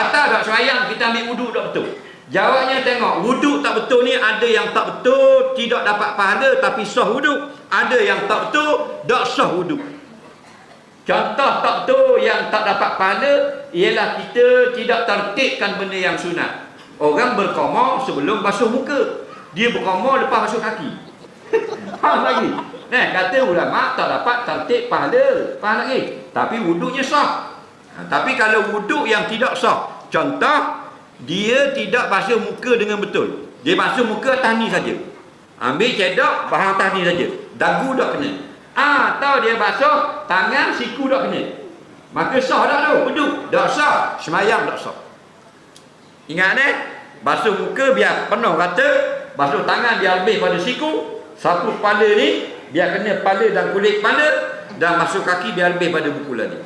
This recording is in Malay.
Kata tak semayang kita ambil wuduk tak betul. Jawabnya tengok, wuduk tak betul ni ada yang tak betul, tidak dapat pahala tapi sah wuduk. Ada yang tak betul, tak sah wuduk. Contoh tak betul yang tak dapat pahala ialah kita tidak tertibkan benda yang sunat. Orang berkomor sebelum basuh muka. Dia berkomor lepas basuh kaki. Faham lagi? Nah, kata ulama tak dapat tertib pahala. Faham lagi? Tapi wuduknya sah. Ha, tapi kalau wuduk yang tidak sah, contoh dia tidak basuh muka dengan betul. Dia basuh muka atas ni saja. Ambil cedok bahagian atas ni saja. Dagu tak kena. Tahu dia basuh tangan siku tak kena. Maka sah tak tu? Wuduk. Tak sah. Semayang tak sah. Ingat eh? Basuh muka biar penuh rata. Basuh tangan biar lebih pada siku. Sapu kepala ni biar kena kepala dan kulit kepala. Dan basuh kaki biar lebih pada buku lagi.